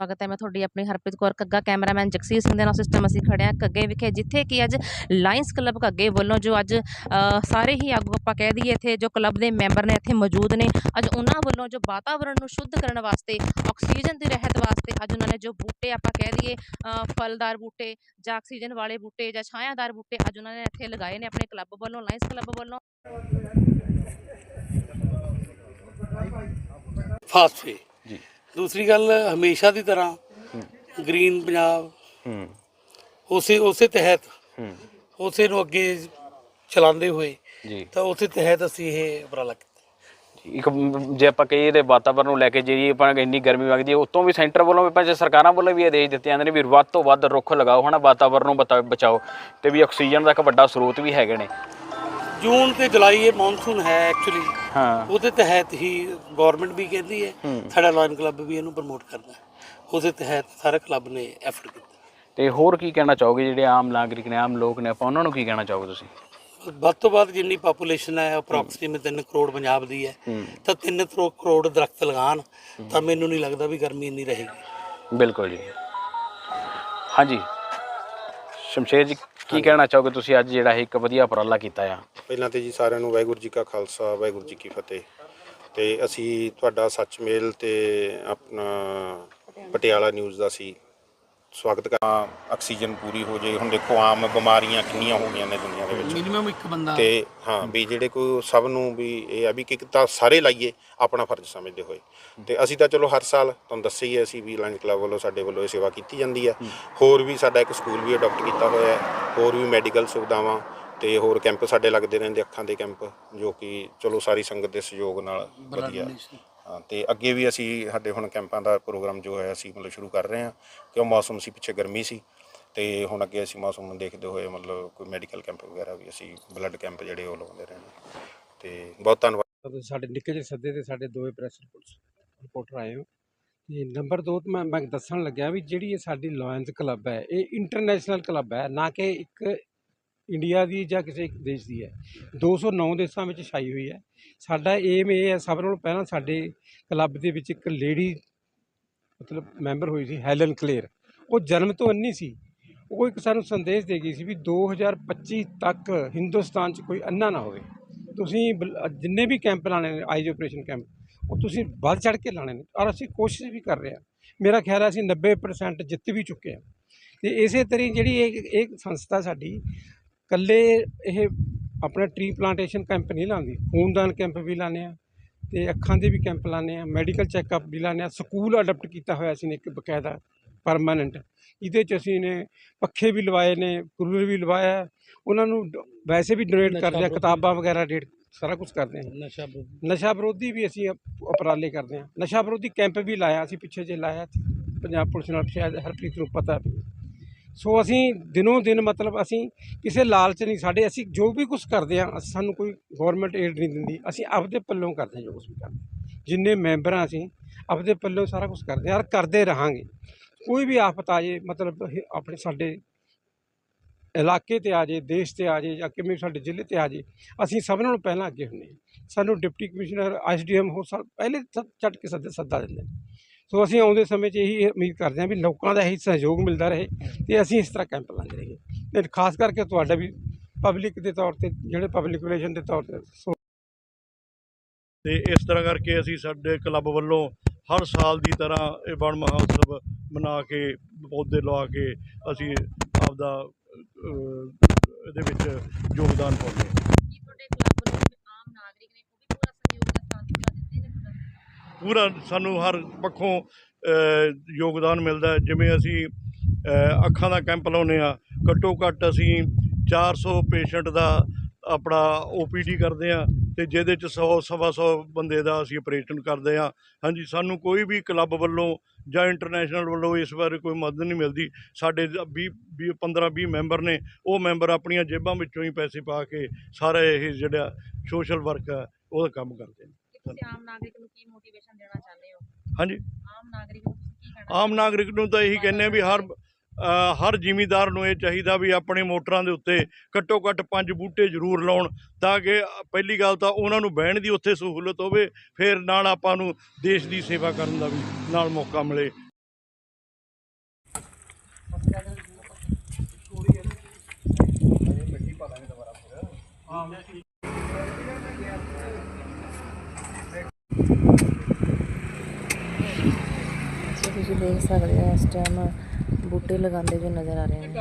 ਸਵਾਗਤ ਹੈ। ਮੈਂ ਤੁਹਾਡੀ ਆਪਣੀ ਹਰਪ੍ਰੀਤ ਕੌਰ ਕੱਗਾ ਕੈਮਰਾਮੈਨ ਜਗਸੀਰ ਸਿੰਘ ਦੇ ਨਾਲ ਸਿਸਟਮ ਅਸੀਂ ਖੜੇ ਹਾਂ ਕੱਗੇ ਵਿਖੇ, ਜਿੱਥੇ ਕਿ ਅੱਜ ਲਾਇੰਸ ਕਲੱਬ ਕੱਗੇ ਵੱਲੋਂ ਜੋ ਅੱਜ ਸਾਰੇ ਹੀ ਆਗੂ ਆਪਾਂ ਕਹਿ ਦਈਏ ਇੱਥੇ ਜੋ ਕਲੱਬ ਦੇ ਮੈਂਬਰ ਨੇ ਇੱਥੇ ਮੌਜੂਦ ਨੇ, ਅੱਜ ਉਹਨਾਂ ਵੱਲੋਂ ਜੋ ਵਾਤਾਵਰਣ ਨੂੰ ਸ਼ੁੱਧ ਕਰਨ ਵਾਸਤੇ, ਆਕਸੀਜਨ ਦੀ ਰਹਿਤ ਵਾਸਤੇ ਅੱਜ ਉਹਨਾਂ ਨੇ ਜੋ ਬੂਟੇ ਆਪਾਂ ਕਹਿ ਦਈਏ ਫਲਦਾਰ ਬੂਟੇ ਜਾਂ ਆਕਸੀਜਨ ਵਾਲੇ ਬੂਟੇ ਜਾਂ ਛਾਇਆਦਾਰ ਬੂਟੇ ਅੱਜ ਉਹਨਾਂ ਨੇ ਇੱਥੇ ਲਗਾਏ ਨੇ ਆਪਣੇ ਕਲੱਬ ਵੱਲੋਂ ਲਾਇੰਸ ਕਲੱਬ ਵੱਲੋਂ। ਫਾਸਫੇ ਦੂਸਰੀ ਗੱਲ ਹਮੇਸ਼ਾ ਦੀ ਤਰ੍ਹਾਂ ਗ੍ਰੀਨ ਪੰਜਾਬ ਹੂੰ। ਉਸੇ ਉਸੇ ਤਹਿਤ ਹੂੰ। ਉਸੇ ਨੂੰ ਅੱਗੇ ਚਲਾਉਂਦੇ ਹੋਏ ਜੀ। ਤਾਂ ਉਸੇ ਤਹਿਤ ਅਸੀਂ ਇਹ ਉਪਰਾਲਾ ਕੀਤਾ। ਇੱਕ ਜੇ ਆਪਾਂ ਕਹੀਏ ਤੇ ਵਾਤਾਵਰਨ ਨੂੰ ਲੈ ਕੇ ਜਿਹੜੀ ਆਪਾਂ ਇੰਨੀ ਗਰਮੀ ਵਗਦੀ ਹੈ ਉਤੋਂ ਵੀ ਸੈਂਟਰ ਵੱਲੋਂ ਵੀ ਪੰਜ ਸਰਕਾਰਾਂ ਵੱਲੋਂ ਵੀ ਆਦੇਸ਼ ਦਿੱਤੇ ਜਾਂਦੇ ਨੇ ਵੀ ਵੱਧ ਤੋਂ ਵੱਧ ਰੁੱਖ ਲਗਾਓ ਹਨਾ ਵਾਤਾਵਰਨ ਨੂੰ ਬਚਾਓ ਤੇ ਵੀ ਆਕਸੀਜਨ ਦਾ ਇੱਕ ਵੱਡਾ ਸਰੋਤ ਵੀ ਹੈਗੇ ਨੇ। ਜੂਨ ਤੇ ਜੁਲਾਈ ਇਹ ਮੌਨਸੂਨ ਹੈ ਐਕਚੁਅਲੀ ਹਾਂ। ਉਹਦੇ ਤਹਿਤ ਹੀ ਗਵਰਨਮੈਂਟ ਵੀ ਕਹਿੰਦੀ ਹੈ। ਸਾਡਾ ਲਾਇਨ ਕਲੱਬ ਵੀ ਇਹਨੂੰ ਪ੍ਰਮੋਟ ਕਰਦਾ ਹੈ। ਉਹਦੇ ਤਹਿਤ ਸਾਰੇ ਕਲੱਬ ਨੇ ਐਫਰਟ ਕੀਤਾ। ਤੇ ਹੋਰ ਕੀ ਕਹਿਣਾ ਚਾਹੋਗੇ ਜਿਹੜੇ ਆਮ ਨਾਗਰਿਕ ਨੇ ਆਮ ਲੋਕ ਨੇ? ਆਪਾਂ ਉਹਨਾਂ ਨੂੰ ਕੀ ਕਹਿਣਾ ਚਾਹੋਗੇ ਤੁਸੀਂ? ਵੱਧ ਤੋਂ ਵੱਧ ਜਿੰਨੀ ਪਾਪੂਲੇਸ਼ਨ ਹੈ ਅਪਰੋਕਸੀਮੇਟ 3 ਕਰੋੜ ਪੰਜਾਬ ਦੀ ਹੈ। ਤਾਂ 3 ਕਰੋੜ ਦਰਖਤ ਲਗਾਉਣ ਤਾਂ ਮੈਨੂੰ ਨਹੀਂ ਲੱਗਦਾ ਵੀ ਗਰਮੀ ਇੰਨੀ ਰਹੇਗੀ। ਬਿਲਕੁਲ ਜੀ। ਹਾਂਜੀ। ਸ਼ਮਸ਼ੇਰ ਜੀ ਕੀ ਕਹਿਣਾ ਚਾਹੋਗੇ ਤੁਸੀਂ ਅੱਜ ਜਿਹੜਾ ਇਹ ਇੱਕ ਵਧੀਆ ਉਪਰਾਲਾ ਕੀਤਾ ਆ? ਪਹਿਲਾਂ ਤੇ ਜੀ ਸਾਰਿਆਂ ਨੂੰ ਵਾਹਿਗੁਰੂ ਜੀ ਕਾ ਖਾਲਸਾ ਵਾਹਿਗੁਰੂ ਜੀ ਕੀ ਫਤਿਹ। ਤੇ ਅਸੀਂ ਤੁਹਾਡਾ ਸੱਚ ਮੇਲ ਤੇ ਆਪਣਾ ਪਟਿਆਲਾ ਨਿਊਜ਼ ਦਾ ਸੀ। ਸਵਾਗਤ ਕਰਾਂ ਆਕਸੀਜਨ ਪੂਰੀ ਹੋ ਜੇ। ਹੁਣ ਦੇਖੋ ਆਮ ਬਿਮਾਰੀਆਂ ਕਿੰਨੀਆਂ ਹੋ ਗਈਆਂ ਨੇ ਦੁਨੀਆ ਦੇ ਵਿੱਚ। ਮਿਨੀਮਮ ਇੱਕ ਬੰਦਾ ਤੇ ਹਾਂ ਵੀ ਜਿਹੜੇ ਕੋਈ ਸਭ ਨੂੰ ਵੀ ਇਹ ਆ ਵੀ ਕਿ ਤਾਂ ਸਾਰੇ ਲਾਈਏ ਆਪਣਾ ਫਰਜ਼ ਸਮਝਦੇ ਹੋਏ। ਤੇ ਅਸੀਂ ਤਾਂ ਚਲੋ ਹਰ ਸਾਲ ਤੁਹਾਨੂੰ ਦੱਸਿਆ ਹੀ ਹੈ ਅਸੀਂ ਵੀ ਲੰਚ ਕਲੱਬ ਵੱਲੋਂ ਸਾਡੇ ਵੱਲੋਂ ਇਹ ਸੇਵਾ ਕੀਤੀ ਜਾਂਦੀ ਹੈ। ਹੋਰ ਵੀ ਸਾਡਾ ਇੱਕ ਸਕੂਲ ਵੀ ਅਡਾਪਟ ਕੀਤਾ ਹੋਇਆ ਹੈ। ਹੋਰ ਵੀ ਮੈਡੀਕਲ ਸੁਵਿਧਾਵਾਂ ਤੇ ਹੋਰ ਕੈਂਪ ਸਾਡੇ ਲੱਗਦੇ ਰਹਿੰਦੇ ਅੱਖਾਂ ਦੇ ਕੈਂਪ ਜੋ ਕਿ ਚਲੋ ਸਾਰੀ ਸੰਗਤ ਦੇ ਸਹਿਯੋਗ ਨਾਲ ਵਧੀਆ। ਹਾਂ, ਤੇ ਅੱਗੇ ਵੀ ਅਸੀਂ ਸਾਡੇ ਹੁਣ ਕੈਂਪਾਂ ਦਾ ਪ੍ਰੋਗਰਾਮ ਜੋ ਹੈ, ਅਸੀਂ ਮਤਲਬ ਸ਼ੁਰੂ ਕਰ ਰਹੇ ਹਾਂ, ਕਿਉਂ ਮੌਸਮ ਸੀ, ਪਿੱਛੇ ਗਰਮੀ ਸੀ, ਤੇ ਹੁਣ ਅੱਗੇ ਅਸੀਂ ਮੌਸਮ ਨੂੰ ਦੇਖਦੇ ਹੋਏ ਮਤਲਬ ਕੋਈ ਮੈਡੀਕਲ ਕੈਂਪ ਵਗੈਰਾ ਵੀ ਅਸੀਂ ਬਲੱਡ ਕੈਂਪ ਜਿਹੜੇ ਉਹ ਲਾਉਂਦੇ ਰਹਿੰਦੇ ਤੇ ਬਹੁਤ ਧੰਨਵਾਦ। ਤੁਸੀਂ ਸਾਡੇ ਨਿੱਕੇ ਜਿਹੇ ਸੱਦੇ ਤੇ ਸਾਡੇ ਦੋਵੇਂ ਪ੍ਰੈਸ ਰਿਪੋਰਟਰ ਆਏ ਹੋ। ਤੇ ਨੰਬਰ 2 ਮੈਂ ਮੈਂ ਦੱਸਣ ਲੱਗਿਆ ਵੀ ਜਿਹੜੀ ਇਹ ਸਾਡੀ ਲਾਇਨਸ ਕਲੱਬ ਹੈ, ਇਹ ਇੰਟਰਨੈਸ਼ਨਲ ਕਲੱਬ ਹੈ, ਨਾ ਕਿ ਇੱਕ ਇੰਡੀਆ ਦੀ ਜਾਂ ਕਿਸੇ ਇੱਕ ਦੇਸ਼ ਦੀ ਹੈ। 209 ਦੇਸ਼ਾਂ ਵਿੱਚ ਛਾਈ ਹੋਈ ਹੈ। ਸਾਡਾ ਏਮ ਇਹ ਹੈ, ਸਭ ਨਾਲੋਂ ਪਹਿਲਾਂ ਸਾਡੇ ਕਲੱਬ ਦੇ ਵਿੱਚ ਇੱਕ ਲੇਡੀ ਮਤਲਬ ਮੈਂਬਰ ਹੋਈ ਸੀ ਹੈਲਨ ਕਲੇਅਰ ਉਹ ਜਨਮ ਤੋਂ ਅੰਨੀ ਸੀ। ਉਹ ਇੱਕ ਸਾਨੂੰ ਸੰਦੇਸ਼ ਦੇ ਗਈ ਸੀ ਵੀ 2025 ਤੱਕ ਹਿੰਦੁਸਤਾਨ 'ਚ ਕੋਈ ਅੰਨਾ ਨਾ ਹੋਵੇ। ਤੁਸੀਂ ਜਿੰਨੇ ਵੀ ਕੈਂਪ ਲਾਣੇ ਨੇ ਆਈਜ ਆਪਰੇਸ਼ਨ ਕੈਂਪ ਉਹ ਤੁਸੀਂ ਵੱਧ ਚੜ ਕੇ ਲਾਣੇ ਨੇ ਔਰ ਅਸੀਂ ਕੋਸ਼ਿਸ਼ ਵੀ ਕਰ ਰਹੇ ਹਾਂ। ਮੇਰਾ ਖਿਆਲ ਹੈ ਅਸੀਂ 90% ਜਿੱਤ ਵੀ ਚੁੱਕੇ ਹਾਂ। ਤੇ ਇਸੇ ਤਰ੍ਹਾਂ ਜਿਹੜੀ ਇਹ ਇਹ ਸੰਸਥਾ ਸਾਡੀ ਇਕੱਲੇ ਇਹ ਆਪਣਾ ਟਰੀ ਪਲਾਂਟੇਸ਼ਨ ਕੈਂਪ ਨਹੀਂ ਲਾਉਂਦੀ ਖੂਨਦਾਨ ਕੈਂਪ ਵੀ ਲਾਉਂਦੇ ਆ ਤੇ ਅੱਖਾਂ ਦੇ ਵੀ ਕੈਂਪ ਲਾਉਂਦੇ ਆ ਮੈਡੀਕਲ ਚੈੱਕਅਪ ਵੀ ਲਾਉਂਦੇ ਆ ਸਕੂਲ ਅਡਾਪਟ ਕੀਤਾ ਹੋਇਆ ਸੀ ਨੇ ਇੱਕ ਬਕਾਇਦਾ ਪਰਮਾਨੈਂਟ ਇਹਦੇ ਚ ਅਸੀਂ ਨੇ ਪੱਖੇ ਵੀ ਲਵਾਏ ਨੇ ਕੂਲਰ ਵੀ ਲਵਾਇਆ ਉਹਨਾਂ ਨੂੰ ਵੈਸੇ ਵੀ ਡੋਨੇਟ ਕਰਦੇ ਆ ਕਿਤਾਬਾਂ ਵਗੈਰਾ ਡੇਟ ਸਾਰਾ ਕੁਝ ਕਰਦੇ ਆ ਨਸ਼ਾ ਨਸ਼ਾ ਵਿਰੋਧੀ ਵੀ ਅਸੀਂ ਉਪ- ਉਪਰਾਲੇ ਕਰਦੇ ਹਾਂ। ਨਸ਼ਾ ਵਿਰੋਧੀ ਕੈਂਪ ਵੀ ਲਾਇਆ ਅਸੀਂ ਪਿੱਛੇ ਜੇ ਲਾਇਆ ਪੰਜਾਬ ਪੁਲਿਸ ਨਾਲ ਸ਼ਾਇਦ ਹਰਪ੍ਰੀਤ ਨੂੰ ਪਤਾ ਵੀ। ਸੋ ਅਸੀਂ ਦਿਨੋਂ ਦਿਨ ਮਤਲਬ ਅਸੀਂ ਕਿਸੇ ਲਾਲਚ ਨਹੀਂ ਸਾਡੇ, ਅਸੀਂ ਜੋ ਵੀ ਕੁਝ ਕਰਦੇ ਹਾਂ ਸਾਨੂੰ ਕੋਈ ਗਵਰਨਮੈਂਟ ਏਡ ਨਹੀਂ ਦਿੰਦੀ। ਅਸੀਂ ਆਪਦੇ ਪੱਲੋਂ ਕਰਦੇ ਹਾਂ ਜੋ ਕੁਝ ਵੀ ਕਰਦੇ ਜਿੰਨੇ ਮੈਂਬਰ ਹਾਂ ਅਸੀਂ, ਆਪਦੇ ਪੱਲੋਂ ਸਾਰਾ ਕੁਝ ਕਰਦੇ ਹਾਂ ਔਰ ਕਰਦੇ ਰਹਾਂਗੇ। ਕੋਈ ਵੀ ਆਫਤ ਆ ਜੇ, ਮਤਲਬ ਆਪਣੇ ਸਾਡੇ ਇਲਾਕੇ ਤੇ ਆ ਜੇ, ਦੇਸ਼ ਤੇ ਆ ਜੇ ਜਾਂ ਕਿਵੇਂ ਸਾਡੇ ਜ਼ਿਲ੍ਹੇ ਤੇ ਆ ਜੇ, ਅਸੀਂ ਸਭ ਨਾਲੋਂ ਪਹਿਲਾਂ ਅੱਗੇ ਹੁੰਦੇ ਹਾਂ। ਸਾਨੂੰ ਡਿਪਟੀ ਕਮਿਸ਼ਨਰ ਐਸਡੀਐਮ ਹੋ ਸਭ ਪਹਿਲੇ ਝਟ ਕੇ ਸੱਦੇ ਸੱਦਾ ਦਿੰਦੇ ਨੇ। ਸੋ ਅਸੀਂ ਆਉਂਦੇ ਸਮੇਂ 'ਚ ਇਹੀ ਉਮੀਦ ਕਰਦੇ ਹਾਂ ਵੀ ਲੋਕਾਂ ਦਾ ਇਹੀ ਸਹਿਯੋਗ ਮਿਲਦਾ ਰਹੇ ਤੇ ਅਸੀਂ ਇਸ ਤਰ੍ਹਾਂ ਕੈਂਪ ਲਾਉਂਦੇ ਰਹੀਏ। ਤੇ ਖਾਸ ਕਰਕੇ ਤੁਹਾਡਾ ਵੀ ਪਬਲਿਕ ਦੇ ਤੌਰ ਤੇ, ਜਿਹੜੇ ਪਬਲਿਕ ਰਿਲੇਸ਼ਨ ਦੇ ਤੌਰ ਤੇ, ਸੋ ਤੇ ਇਸ ਤਰ੍ਹਾਂ ਕਰਕੇ ਅਸੀਂ ਸਾਡੇ ਕਲੱਬ ਵੱਲੋਂ ਹਰ ਸਾਲ ਦੀ ਤਰ੍ਹਾਂ ਇਹ ਵਣ ਮਹਾਉਤਸਵ ਮਨਾ ਕੇ, ਪੌਦੇ ਲਵਾ ਕੇ ਅਸੀਂ ਆਪਦਾ ਇਹਦੇ ਵਿੱਚ ਯੋਗਦਾਨ ਪਾਉਂਦੇ ਹਾਂ ਕੀ ਤੁਹਾਡੇ ਕਲੱਬ ਨੂੰ ਜਿਹੜੇ ਆਮ ਨਾਗਰਿਕ ਨੇ ਉਹ ਵੀ ਪੂਰਾ ਸਹਿਯੋਗ ਦਾ ਸਾਥ ਪੂਰਾ ਦਿੰਦੇ ਨੇ ਤੁਹਾਡਾ? ਪੂਰਾ ਸਾਨੂੰ ਹਰ ਪੱਖੋਂ ਯੋਗਦਾਨ ਮਿਲਦਾ ਜਿਵੇਂ ਅਸੀਂ ਅੱਖਾਂ ਦਾ ਕੈਂਪ ਲਾਉਂਦੇ ਆ ਘੱਟੋ ਘੱਟ ਅਸੀਂ 400 ਪੇਸ਼ੈਂਟ ਦਾ ਆਪਣਾ ਓਪੀਡੀ ਕਰਦੇ ਆ ਤੇ ਜਿਹਦੇ ਚ 100 ਸਵਾ 100 ਬੰਦੇ ਦਾ ਅਸੀਂ ਆਪਰੇਸ਼ਨ ਕਰਦੇ ਆ ਹਾਂਜੀ, ਸਾਨੂੰ ਕੋਈ ਵੀ ਕਲੱਬ ਵੱਲੋਂ ਜਾਂ ਇੰਟਰਨੈਸ਼ਨਲ ਵੱਲੋਂ ਇਸ ਬਾਰੇ ਕੋਈ ਮਦਦ ਨਹੀਂ ਮਿਲਦੀ। ਸਾਡੇ 20 20 15 20 ਮੈਂਬਰ ਨੇ, ਉਹ ਮੈਂਬਰ ਆਪਣੀਆਂ ਜੇਬਾਂ ਵਿੱਚੋਂ ਹੀ ਪੈਸੇ ਪਾ ਕੇ ਸਾਰਾ ਇਹ ਜਿਹੜਾ ਸੋਸ਼ਲ ਵਰਕ ਹੈ, ਉਹਦਾ ਕੰਮ ਕਰਦੇ ਨੇ। ਤੁਸੀਂ ਆਮ ਨਾਗਰਿਕ ਨੂੰ ਕੀ ਮੋਟੀਵੇਸ਼ਨ ਦੇਣਾ ਚਾਹੁੰਦੇ ਹੋ? ਹਾਂਜੀ। ਆਮ ਨਾਗਰਿਕ ਨੂੰ ਤੁਸੀਂ ਕੀ ਕਹਿਣਾ ਆਮ ਨਾਗਰਿਕ ਨੂੰ ਤਾਂ ਇਹੀ ਕਹਿੰਦੇ ਆ ਵੀ ਹਰ ਹਰ ਜ਼ਿਮੀਂਦਾਰ ਨੂੰ ਇਹ ਚਾਹੀਦਾ ਵੀ ਆਪਣੇ ਮੋਟਰਾਂ ਦੇ ਉੱਤੇ ਘੱਟੋ ਘੱਟ ਪੰਜ ਬੂਟੇ ਜ਼ਰੂਰ ਲਾਉਣ ਤਾਂ ਕਿ ਪਹਿਲੀ ਗੱਲ ਤਾਂ ਉਹਨਾਂ ਨੂੰ ਬਹਿਣ ਦੀ ਉੱਥੇ ਸਹੂਲਤ ਹੋਵੇ ਫਿਰ ਨਾਲ ਆਪਾਂ ਨੂੰ ਦੇਸ਼ ਦੀ ਸੇਵਾ ਕਰਨ ਦਾ ਵੀ ਨਾਲ ਮੌਕਾ ਮਿਲੇ ਸੋ ਤੁਸੀਂ ਦੇਖ ਸਕਦੇ ਆ ਇਸ ਟਾਈਮ ਬੂਟੇ ਲਗਾਉਂਦੇ ਜੋ ਨਜ਼ਰ ਆ ਰਹੇ ਨੇ।